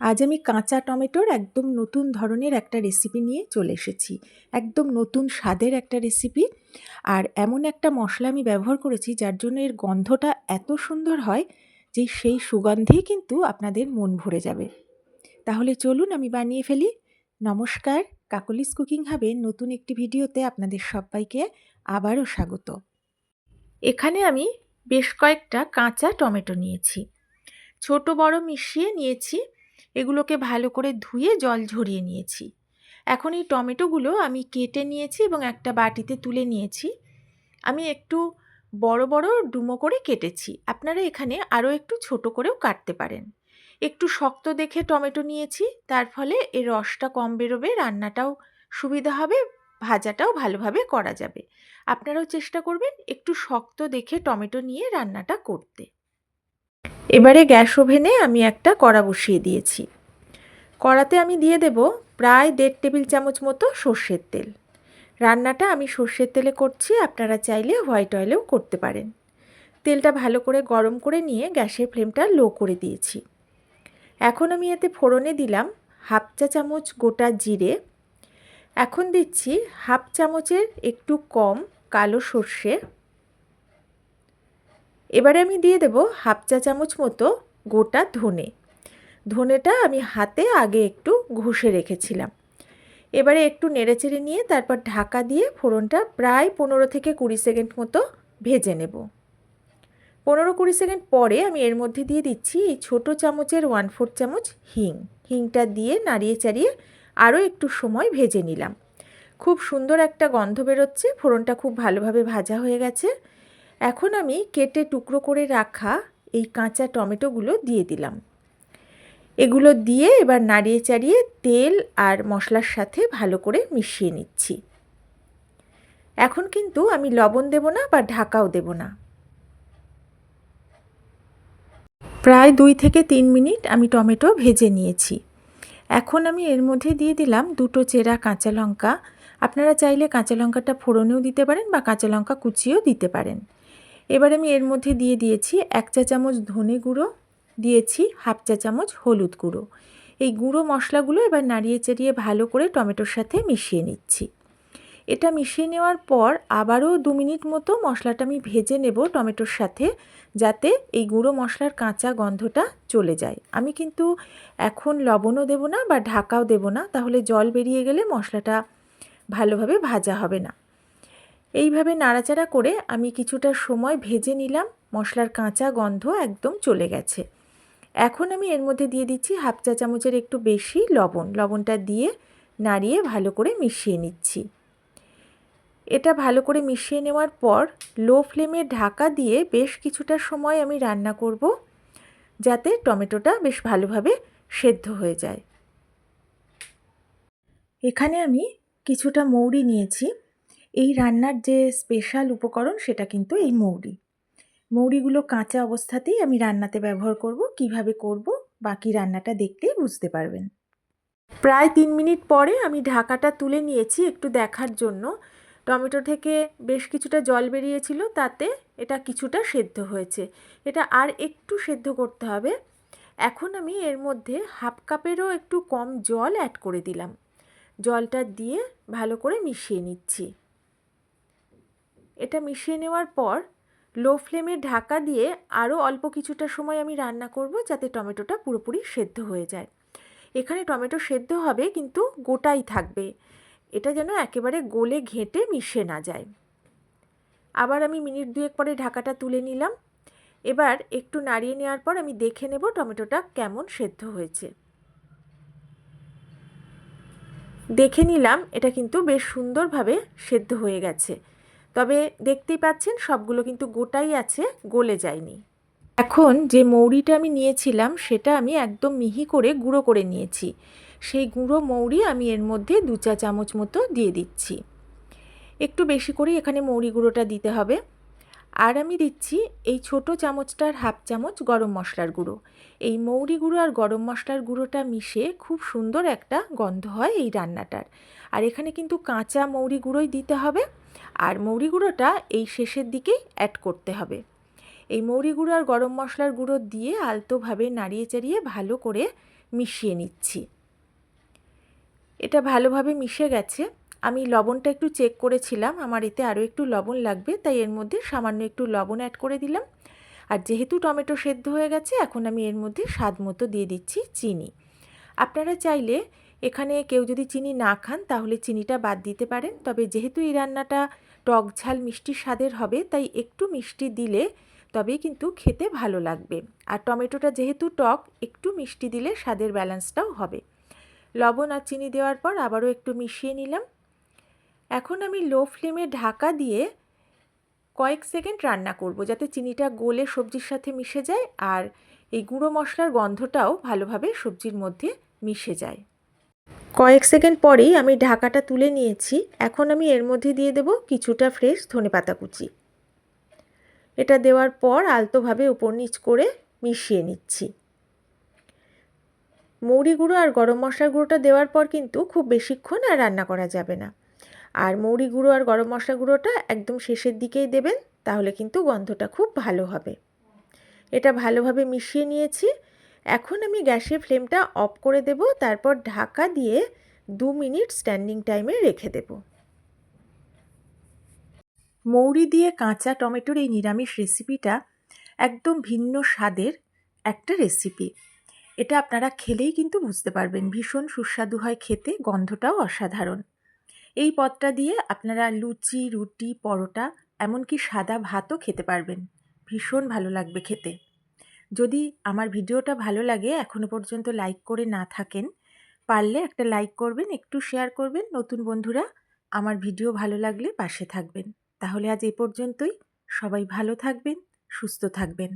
আজ আমি কাঁচা টমেটোর একদম নতুন ধরনের একটা রেসিপি নিয়ে চলে এসেছি। একদম নতুন স্বাদের একটা রেসিপি আর এমন একটা মশলা আমি ব্যবহার করেছি যার জন্য এর গন্ধটা এত সুন্দর হয় যে সেই সুগন্ধেই কিন্তু আপনাদের মন ভরে যাবে। তাহলে চলুন আমি বানিয়ে ফেলি। নমস্কার, কাকলিস কুকিং হাবে নতুন একটি ভিডিওতে আপনাদের সবাইকে আবারও স্বাগত। এখানে আমি বেশ কয়েকটা কাঁচা টমেটো নিয়েছি। ছোট বড় মিশিয়ে নিয়েছি। এগুলোকে ভালো করে ধুয়ে জল ঝরিয়ে নিয়েছি। এখন এই টমেটোগুলো আমি কেটে নিয়েছি এবং একটা বাটিতে তুলে নিয়েছি। আমি একটু বড় বড় ডুমো করে কেটেছি। আপনারা এখানে আরও একটু ছোট করেও কাটতে পারেন। একটু শক্ত দেখে টমেটো নিয়েছি, তার ফলে এর রসটা কম বেরোবে, রান্নাটাও সুবিধা হবে, ভাজাটাও ভালোভাবে করা যাবে। আপনারাও চেষ্টা করবেন একটু শক্ত দেখে টমেটো নিয়ে রান্নাটা করতে। এবারে গ্যাস ওভেনে আমি একটা কড়া বসিয়ে দিয়েছি। কড়াতে আমি দিয়ে দেব প্রায় দেড় টেবিল চামচ মতো সর্ষের তেল। রান্নাটা আমি সর্ষের তেলে করছি, আপনারা চাইলে হোয়াইট অয়েলেও করতে পারেন। তেলটা ভালো করে গরম করে নিয়ে গ্যাসের ফ্লেমটা লো করে দিয়েছি। এখন আমি এতে ফোড়নে দিলাম হাফ চা চামচ গোটা জিরে। এখন দিচ্ছি হাফ চামচের একটু কম কালো সর্ষে। এবারে আমি দিয়ে দেব হাফ চা চামচ মতো গোটা ধনে। ধনেটা আমি হাতে আগে একটু ঘষে রেখেছিলাম। এবারে একটু নেড়েচেড়ে নিয়ে তারপর ঢাকা দিয়ে ফোড়নটা প্রায় পনেরো থেকে কুড়ি সেকেন্ড মতো ভেজে নেব। পনেরো কুড়ি সেকেন্ড পরে আমি এর মধ্যে দিয়ে দিচ্ছি এই ছোটো চামচের ওয়ান ফোর চামচ হিং। হিংটা দিয়ে নাড়িয়ে চাড়িয়ে আরও একটু সময় ভেজে নিলাম। খুব সুন্দর একটা গন্ধ বেরোচ্ছে, ফোড়নটা খুব ভালোভাবে ভাজা হয়ে গেছে। এখন আমি কেটে টুকরো করে রাখা এই কাঁচা টমেটোগুলো দিয়ে দিলাম। এগুলো দিয়ে এবার নাড়িয়ে চাড়িয়ে তেল আর মশলার সাথে ভালো করে মিশিয়ে নিচ্ছি। এখন কিন্তু আমি লবণ দেব না বা ঢাকাও দেব না। প্রায় দুই থেকে তিন মিনিট আমি টমেটো ভেজে নিয়েছি। এখন আমি এর মধ্যে দিয়ে দিলাম দুটো চেরা কাঁচা লঙ্কা। আপনারা চাইলে কাঁচা লঙ্কাটা ফোড়নেও দিতে পারেন বা কাঁচা লঙ্কা কুচিয়েও দিতে পারেন। এবার আমি এর মধ্যে দিয়ে দিয়েছি এক চা চামচ ধনে গুঁড়ো, দিয়েছি হাফ চা চামচ হলুদ গুঁড়ো। এই গুঁড়ো মশলাগুলো এবার নাড়িয়ে চাড়িয়ে ভালো করে টমেটোর সাথে মিশিয়ে নিচ্ছি। এটা মিশিয়ে নেওয়ার পর আবারও দু মিনিট মতো মশলাটা আমি ভেজে নেব টমেটোর সাথে, যাতে এই গুঁড়ো মশলার কাঁচা গন্ধটা চলে যায়। আমি কিন্তু এখন লবণও দেব না বা ঢাকাও দেব না, তাহলে জল বেরিয়ে গেলে মশলাটা ভালোভাবে ভাজা হবে না। এইভাবে নাড়াচাড়া করে আমি কিছুটা সময় ভেজে নিলাম, মশলার কাঁচা গন্ধ একদম চলে গেছে। এখন আমি এর মধ্যে দিয়ে দিচ্ছি হাফ চা চামচের একটু বেশি লবণ, লবণটা দিয়ে নাড়িয়ে ভালো করে মিশিয়ে নিচ্ছি। এটা ভালো করে মিশিয়ে নেওয়ার পর লো ফ্লেমে ঢাকা দিয়ে বেশ কিছুটা সময় আমি রান্না করব, যাতে টমেটোটা বেশ ভালোভাবে সেদ্ধ হয়ে যায়। এখানে আমি কিছুটা মৌরি নিয়েছি। এই রান্নার যে স্পেশাল উপকরণ সেটা কিন্তু এই মৌরি। মৌরিগুলো কাঁচা অবস্থাতেই আমি রান্নাতে ব্যবহার করব, কীভাবে করব, বাকি রান্নাটা দেখতেই বুঝতে পারবেন। প্রায় তিন মিনিট পরে আমি ঢাকাটা তুলে নিয়েছি একটু দেখার জন্য। টমেটো থেকে বেশ কিছুটা জল বেরিয়েছিল, তাতে এটা কিছুটা সেদ্ধ হয়েছে। এটা আর একটু সেদ্ধ করতে হবে। এখন আমি এর মধ্যে হাফ কাপেরও একটু কম জল অ্যাড করে দিলাম। জলটা দিয়ে ভালো করে মিশিয়ে নিচ্ছি। এটা মিশিয়ে নেওয়ার পর লো ফ্লেমে ঢাকা দিয়ে আরও অল্প কিছুটা সময় আমি রান্না করব যাতে টমেটোটা পুরোপুরি সেদ্ধ হয়ে যায়। এখানে টমেটো সেদ্ধ হবে কিন্তু গোটাই থাকবে। এটা যেন একেবারে গোলে ঘেঁটে মিশে না যায়। আবার আমি মিনিট দুয়েক পরে ঢাকাটা তুলে নিলাম। এবার একটু নাড়িয়ে নেওয়ার পর আমি দেখে নেব টমেটোটা কেমন সেদ্ধ হয়েছে। দেখে নিলাম এটা কিন্তু বেশ সুন্দরভাবে সেদ্ধ হয়ে গেছে। তবে দেখতেই পাচ্ছেন সবগুলো কিন্তু গোটাই আছে, গলে যায়নি। এখন যে মৌরিটা আমি নিয়েছিলাম, সেটা আমি একদম মিহি করে গুঁড়ো করে নিয়েছি। সেই গুঁড়ো মৌরি আমি এর মধ্যে দু চা চামচ মতো দিয়ে দিচ্ছি। একটু বেশি করে এখানে মৌরি গুঁড়োটা দিতে হবে। আর আমি দিচ্ছি এই ছোট চামচটার হাফ চামচ গরম মশলার গুঁড়ো। এই মৌরি গুঁড়ো আর গরম মশলার গুঁড়োটা মিশে খুব সুন্দর একটা গন্ধ হয় এই রান্নাটার। আর এখানে কিন্তু কাঁচা মৌরি গুঁড়োই দিতে হবে আর মৌরি গুঁড়োটা এই শেষের দিকেই অ্যাড করতে হবে। এই মৌরি গুঁড়ো আর গরম মশলার গুঁড়ো দিয়ে আলতোভাবে নাড়িয়ে চাড়িয়ে ভালো করে মিশিয়ে নিচ্ছি। এটা ভালোভাবে মিশে গেছে। আমি লবণটা একটু চেক করেছিলাম, আমার এতে আরও একটু লবণ লাগবে, তাই এর মধ্যে সামান্য একটু লবণ অ্যাড করে দিলাম। আর যেহেতু টমেটো সেদ্ধ হয়ে গেছে, এখন আমি এর মধ্যে স্বাদ মতো দিয়ে দিচ্ছি চিনি। আপনারা চাইলে এখানে কেউ যদি চিনি না খান, তাহলে চিনিটা বাদ দিতে পারেন। তবে যেহেতু এই রান্নাটা টক ঝাল মিষ্টি স্বাদের হবে, তাই একটু মিষ্টি দিলে তবেই কিন্তু খেতে ভালো লাগবে। আর টমেটোটা যেহেতু টক, একটু মিষ্টি দিলে স্বাদের ব্যালেন্সটাও হবে। লবণ আর চিনি দেওয়ার পর আবারও একটু মিশিয়ে নিলাম। এখন আমি লো ফ্লেমে ঢাকা দিয়ে কয়েক সেকেন্ড রান্না করব, যাতে চিনিটা গলে সবজির সাথে মিশে যায় আর এই গুঁড়ো মশলার গন্ধটাও ভালোভাবে সবজির মধ্যে মিশে যায়। কয়েক সেকেন্ড পরেই আমি ঢাকাটা তুলে নিয়েছি। এখন আমি এর মধ্যে দিয়ে দেব কিছুটা ফ্রেশ ধনে পাতা কুচি। এটা দেওয়ার পর আলতোভাবে উপর নিচ করে মিশিয়ে নিচ্ছি। মৌরি গুঁড়ো আর গরম মশলার গুঁড়োটা দেওয়ার পর কিন্তু খুব বেশিক্ষণ আর রান্না করা যাবে না। আর মৌরি গুঁড়ো আর গরম মশলা গুঁড়োটা একদম শেষের দিকেই দেবেন, তাহলে কিন্তু গন্ধটা খুব ভালো হবে। এটা ভালোভাবে মিশিয়ে নিয়েছি। এখন আমি গ্যাসের ফ্লেমটা অফ করে দেব, তারপর ঢাকা দিয়ে দু মিনিট স্ট্যান্ডিং টাইমে রেখে দেব। মৌরি দিয়ে কাঁচা টমেটোর এই নিরামিষ রেসিপিটা একদম ভিন্ন স্বাদের একটা রেসিপি। এটা আপনারা খেলেই কিন্তু বুঝতে পারবেন, ভীষণ সুস্বাদু হয় খেতে, গন্ধটাও অসাধারণ। এই পদটা দিয়ে আপনারা লুচি, রুটি, পরোটা, এমনকি সাদা ভাতও খেতে পারবেন। ভীষণ ভালো লাগবে খেতে। যদি আমার ভিডিওটা ভালো লাগে এখনও পর্যন্ত লাইক করে না থাকেন, পারলে একটা লাইক করবেন, একটু শেয়ার করবেন। নতুন বন্ধুরা, আমার ভিডিও ভালো লাগলে পাশে থাকবেন। তাহলে আজ এ পর্যন্তই। সবাই ভালো থাকবেন, সুস্থ থাকবেন।